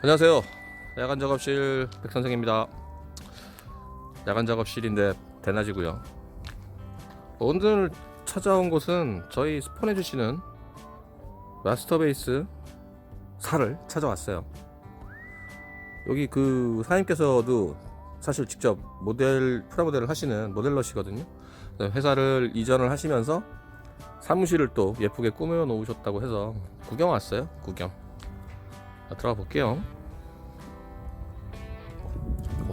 안녕하세요. 야간 작업실 백 선생입니다. 야간 작업실인데 대낮이고요. 오늘 찾아온 곳은 저희 스폰해 주시는 마스터베이스 사를 찾아왔어요. 여기 그 사장님께서도 사실 직접 모델 프라모델을 하시는 모델러시거든요. 네, 회사를 이전을 하시면서 사무실을 또 예쁘게 꾸며 놓으셨다고 해서 구경 왔어요. 구경. 자, 들어가 볼게요.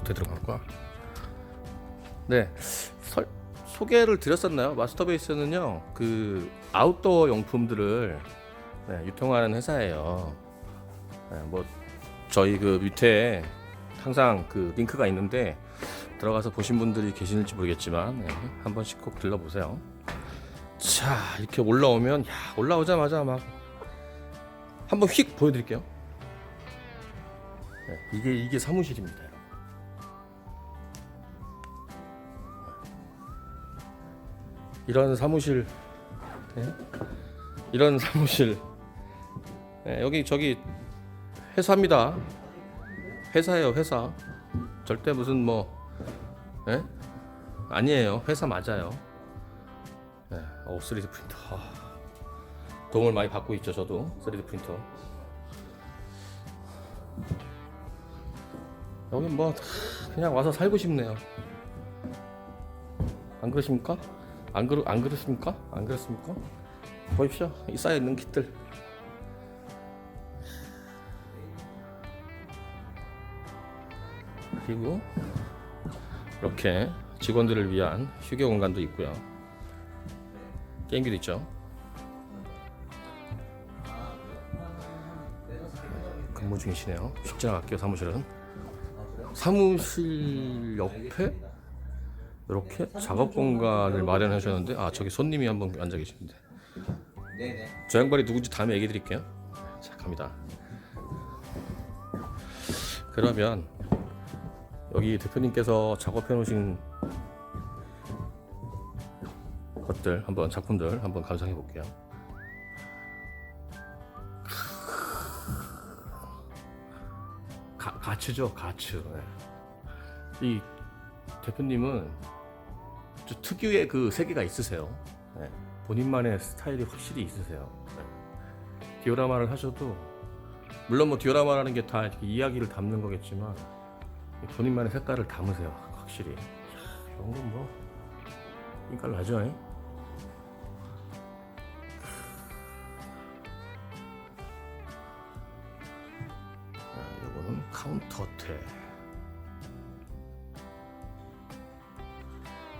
어떻게 들어갈 거야? 네, 설, 소개를 드렸었나요? 마스터베이스는요, 그 아웃도어 용품들을 네, 유통하는 회사예요. 네, 뭐 저희 그 밑에 항상 그 링크가 있는데 들어가서 보신 분들이 계시는지 모르겠지만 네, 한 번씩 꼭 들러보세요. 자, 이렇게 올라오면 야 올라오자마자 막 한번 휙 보여드릴게요. 네, 이게 이게 사무실입니다. 이런 사무실, 네? 이런 사무실. 네, 여기 저기 회사입니다. 회사예요, 회사. 절대 무슨 뭐, 예? 아니에요. 회사 맞아요. 네, 오 3D 프린터. 아, 도움을 많이 받고 있죠, 저도 3D 프린터. 여기 뭐 그냥 와서 살고 싶네요. 안 그러십니까? 안 그러 안 그러십니까? 안 그렇습니까? 보십시오, 이 쌓여 있는 kit들. 그리고 이렇게 직원들을 위한 휴게 공간도 있고요. 게임기도 있죠. 근무 중이시네요. 식장학교 사무실은 사무실 옆에 이렇게 작업 공간을 마련해 주셨는데 아 저기 손님이 한 분 앉아 계시는데 네네. 저 양반이 누군지 다음에 얘기 드릴게요. 자 갑니다. 그러면 여기 대표님께서 작업해 놓으신 것들 한번 작품들 한번 감상해 볼게요. 가, 가츠죠 가츠. 네. 이 대표님은 좀 특유의 그 세계가 있으세요. 네. 본인만의 스타일이 확실히 있으세요. 네. 디오라마를 하셔도 물론 뭐 디오라마라는 게 다 이야기를 담는 거겠지만 본인만의 색깔을 담으세요. 확실히. 이런 건 뭐, 인깔 나죠? 잉? 자, 요거는 카운터 테.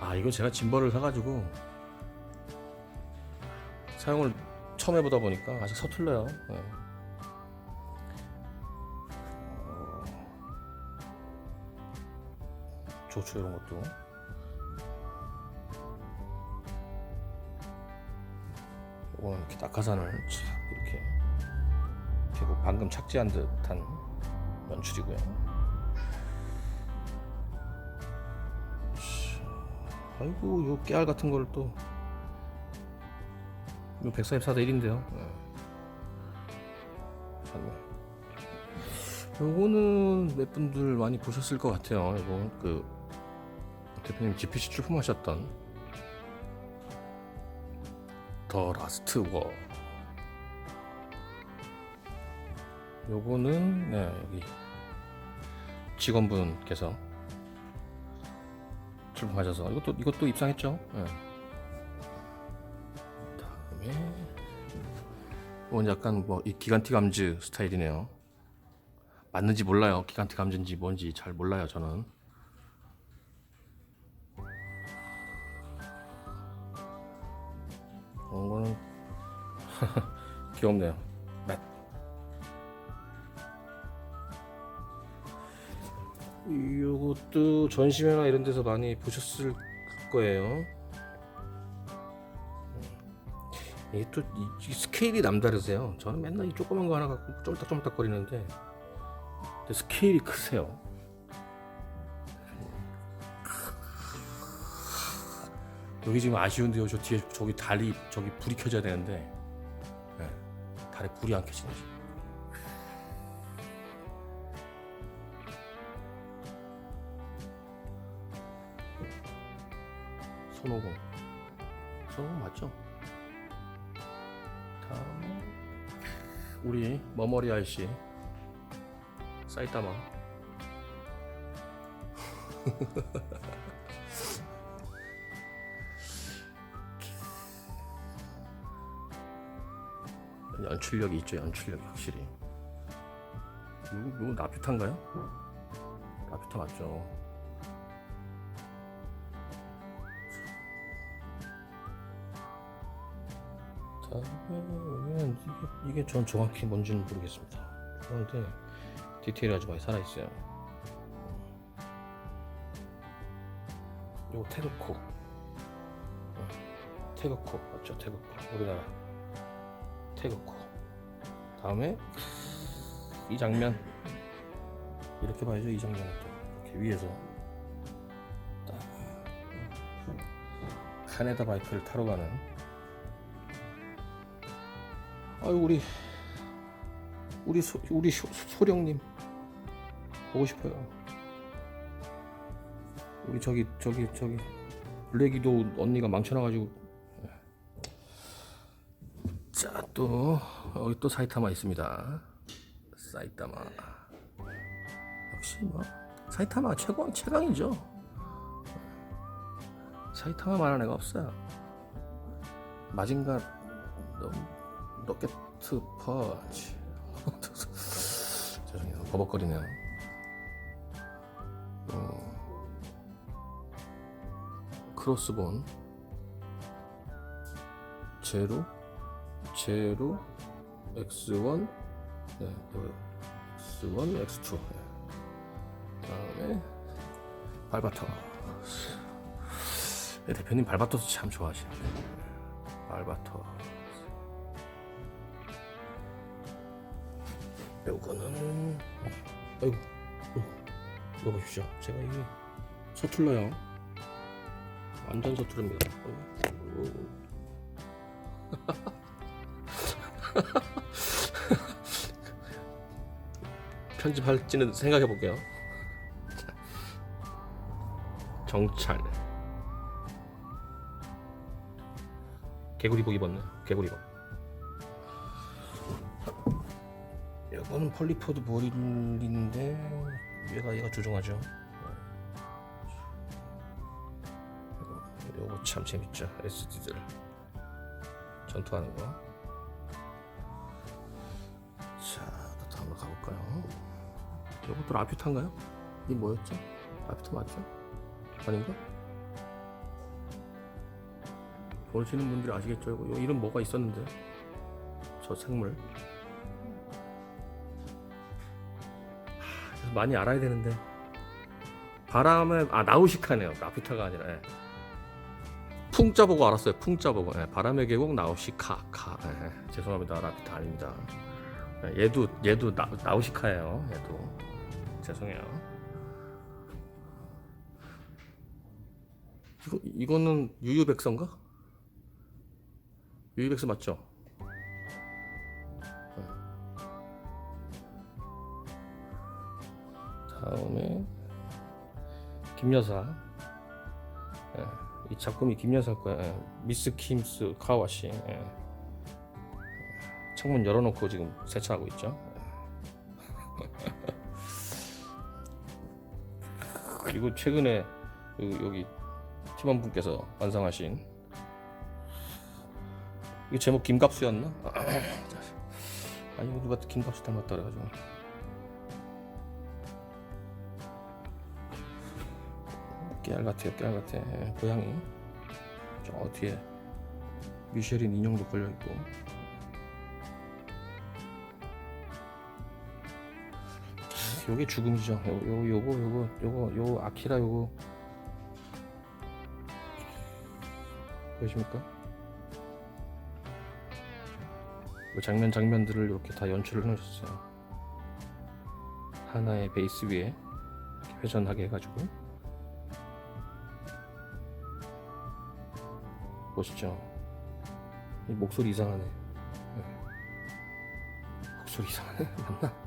아, 이거 제가 짐벌을 사가지고 사용을 처음 해보다 보니까 아직 서툴러요. 네. 조추 이런 것도 이거는 이렇게 낙하산을 착 이렇게 방금 착지한 듯한 연출이고요. 아이고 요 깨알 같은 거를 또 이거 144대 1인데요. 요거는 몇 분들 많이 보셨을 것 같아요. 이거 그 대표님 GPC 출품하셨던 더 라스트 워. 요거는 네, 여기 직원분께서 출품하셔서 이것도 이것도 입상했죠. 네. 다음에 이건 약간 뭐 이 기간티 감즈 스타일이네요. 맞는지 몰라요. 기간티 감즈인지 뭔지 잘 몰라요. 저는. 어, 이거는 귀엽네요. 이것도 전시회나 이런 데서 많이 보셨을 거예요. 이게 또 이, 이 스케일이 남다르세요. 저는 맨날 이 조그만 거 하나 갖고 쫄딱쫄딱 거리는데 스케일이 크세요. 여기 지금 아쉬운데요. 저 뒤에 저기 달이 저기 불이 켜져야 되는데 네, 달에 불이 안 켜지네. 지금. 손오공. 손오공 맞죠? 다음 우리 머머리 아이씨. 사이타마. 연출력이 있죠 연출력이 확실히. 이거, 이거 나피타인가요? 나피타 맞죠 이게, 이게 전 정확히 뭔지는 모르겠습니다. 그런데 디테일이 아주 많이 살아있어요. 요거 태극코. 어, 태극코. 맞죠? 태극코. 우리나라. 태극코. 다음에 이 장면. 이렇게 봐야죠. 이 장면을 또. 이렇게 위에서. 딱. 카네다 바이크를 타러 가는 아유 우리 우리 소, 우리 소, 소령님 보고 싶어요. 우리 저기 저기 저기 블랙이도 언니가 망쳐놔가지고 자또 여기 또 사이타마 있습니다. 사이타마 역시 뭐 사이타마 최강 최강이죠. 사이타마 만한 애가 없어요. 마징가 너무 로켓 펀치 죄송해요. 버벅거리네요. 어, 크로스본. 제로? 제로? x1 네, x1 x2 네. 다음에 발바토 네, 대표님 발바토스 참 좋아하시는데. 발바토 요거는 아이고 이거 보십시오. 제가 이게 서툴러요. 완전 서투릅니다. 어이구. 편집할지는 생각해 볼게요. 정찰. 개구리복 입었네. 개구리복 이거는 폴리포드 머리인데 얘가 얘가 조종하죠. 요거 참 재밌죠. SD들 전투하는 거. 자, 또 다음으로 가볼까요? 요것도 라퓨타인가요? 이게 뭐였죠? 라퓨타 맞죠? 아닌가? 보시는 분들이 아시겠죠? 이거 요 이름 뭐가 있었는데 저 생물 많이 알아야 되는데 바람의 아 나우시카네요 라피타가 아니라 예. 풍자 보고 알았어요 풍자 보고 예. 바람의 계곡 나우시카 카 예. 예. 죄송합니다 라피타 아닙니다 예. 얘도 얘도 나, 나우시카예요 얘도 죄송해요 이거 이거는 유유백서인가 유유백서 맞죠 다음에 김여사. 예, 이 작품이 김여사 거야. 예, 미스 킴스 카와시. 예. 창문 열어놓고 지금 세차하고 있죠. 그리고 최근에 여기, 여기 팀원 분께서 완성하신 이거 제목 김갑수였나? 아니 누가 김갑수 닮았다 그래가지고 깨알 같아요 깨알 같아. 예, 고양이. 저 뒤에 미쉐린 인형도 걸려있고. 요게 죽음이죠. 요, 요, 요거 요거 요거 요 아키라 요거. 보이십니까? 그 장면 장면들을 이렇게 다 연출을 해놓으셨어요. 하나의 베이스 위에 회전하게 해가지고 보시죠. 목소리 이상하네. 네. 목소리 이상하네. 맞나?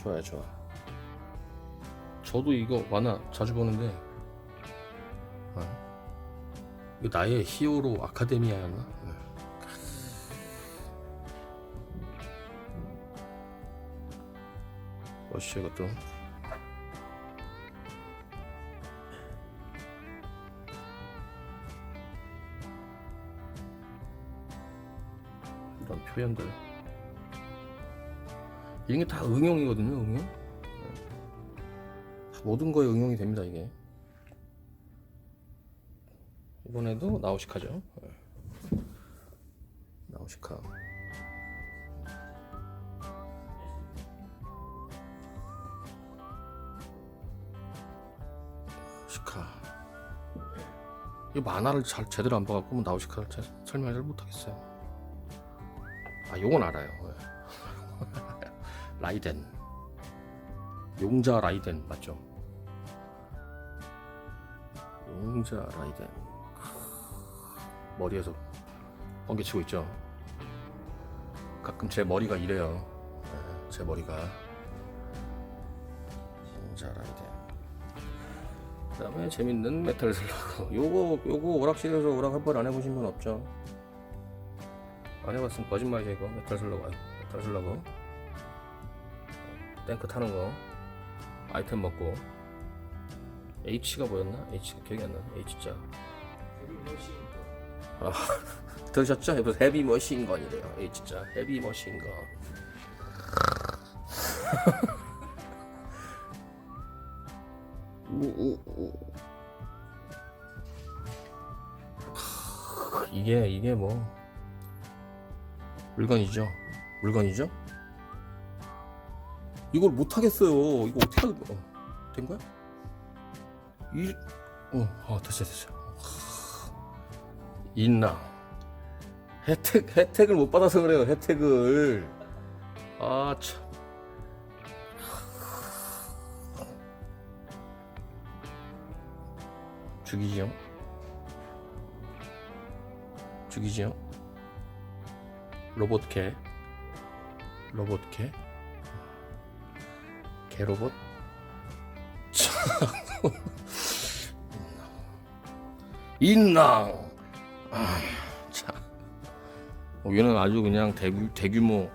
좋아요, 좋아. 저도 이거 만화 자주 보는데, 어? 이거 나의 히어로 아카데미아였나? 네. 멋있어 이것도. 이런 표현들. 이런 게 다 응용이거든요, 응용. 모든 거에 응용이 됩니다, 이게. 이번에도 나우시카죠. 네. 나우시카. 이 만화를 잘 제대로 안 봐갖고 뭐 나우시카를 잘 설명을 잘 못하겠어요. 아, 요건 알아요. 네. 라이덴. 용자 라이덴 맞죠? 용자 라이덴. 머리에서 번개치고 있죠. 가끔 제 머리가 이래요. 네, 제 머리가 용자 라이덴. 그 다음에 재밌는 메탈 슬러그. 요거 요거 오락실에서 오락 한 번 안 해보신 분 없죠? 안 해봤으면 거짓말이야 이거 메탈 슬러그 메탈 슬러그 탱크 타는 거 아이템 먹고 H가 뭐였나? H가 기억이 안 나. H자. 아, 들으셨죠? 여기서 헤비 머신건이래요. H자 헤비 머신건. 이게 이게 뭐 물건이죠. 물건이죠. 이걸 못 하겠어요. 이거 어떻게 하... 어, 된 거야? 이, 어, 어 됐어 됐어. 있나? 혜택 혜택을 못 받아서 그래요. 혜택을. 아 참. 죽이지요? 죽이지요? 로봇 개 로봇 개 개로봇 인랑 아, 참. 어, 얘는 아주 그냥 대규, 대규모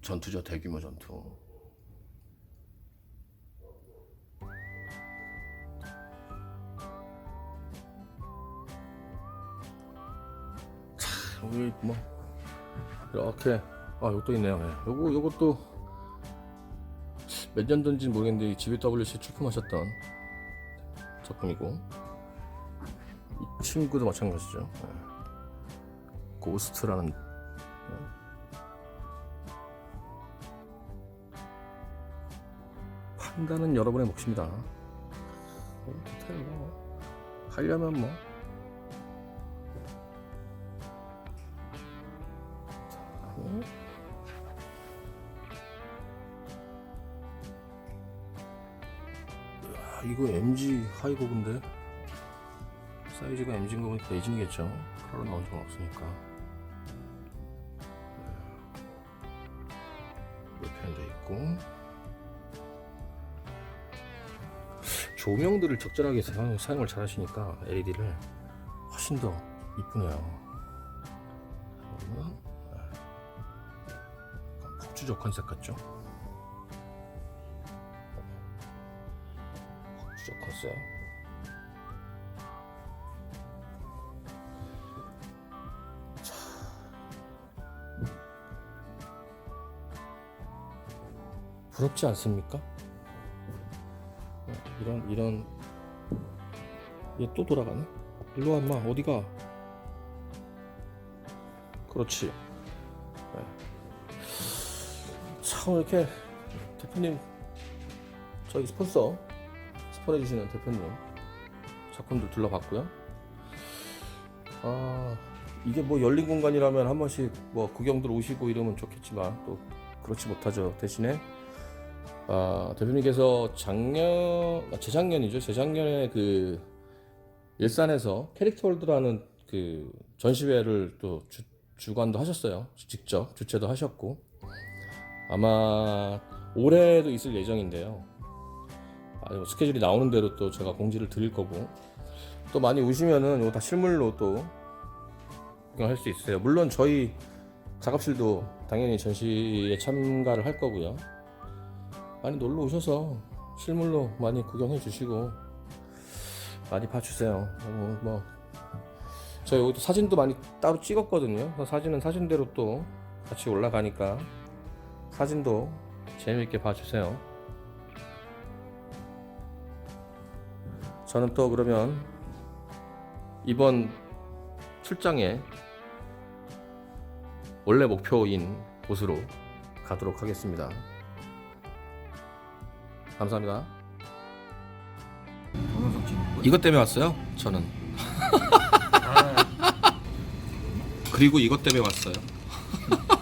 전투죠 대규모 전투 여기 뭐 이렇게 아 요것도 있네요 예. 요거 요것도 몇 년도인지 모르겠는데 이 GBWC 출품하셨던 작품이고 이 친구도 마찬가지죠 예. 고스트라는 예. 판단은 여러분의 몫입니다 어, 디테일 뭐 하려면 뭐 이거 MG 하이고인데? 사이즈가 MG인 거 보니까 예진이겠죠? 컬러 나온 적은 없으니까. 네. 이렇게 돼 있고. 조명들을 적절하게 사용, 사용을 잘 하시니까 LED를 훨씬 더 이쁘네요. 그러면 폭주적 컨셉 같죠? 컨셉. 자. 부럽지 않습니까? 네, 이런 이런 얘 또 돌아가네. 일로 와 인마 어디가? 그렇지. 참 이렇게 대표님 저희 스폰서 스폰해 주시는 대표님 작품들 둘러봤고요. 아 이게 뭐 열린 공간이라면 한 번씩 뭐 구경들 오시고 이러면 좋겠지만 또 그렇지 못하죠. 대신에 아 대표님께서 작년 아, 재작년이죠. 재작년에 그 일산에서 캐릭터 월드라는 그 전시회를 또 주, 주관도 하셨어요. 직접 주최도 하셨고 아마 올해도 있을 예정인데요. 아, 이거 스케줄이 나오는 대로 또 제가 공지를 드릴 거고 또 많이 오시면은 이거 다 실물로 또 구경할 수 있어요. 물론 저희 작업실도 당연히 전시에 참가를 할 거고요. 많이 놀러 오셔서 실물로 많이 구경해 주시고 많이 봐주세요. 뭐, 뭐 저희 여기 또 사진도 많이 따로 찍었거든요. 사진은 사진대로 또 같이 올라가니까 사진도 재미있게 봐주세요. 저는 또 그러면 이번 출장에 원래 목표인 곳으로 가도록 하겠습니다. 감사합니다. 이것 때문에 왔어요. 저는. 그리고 이것 때문에 왔어요.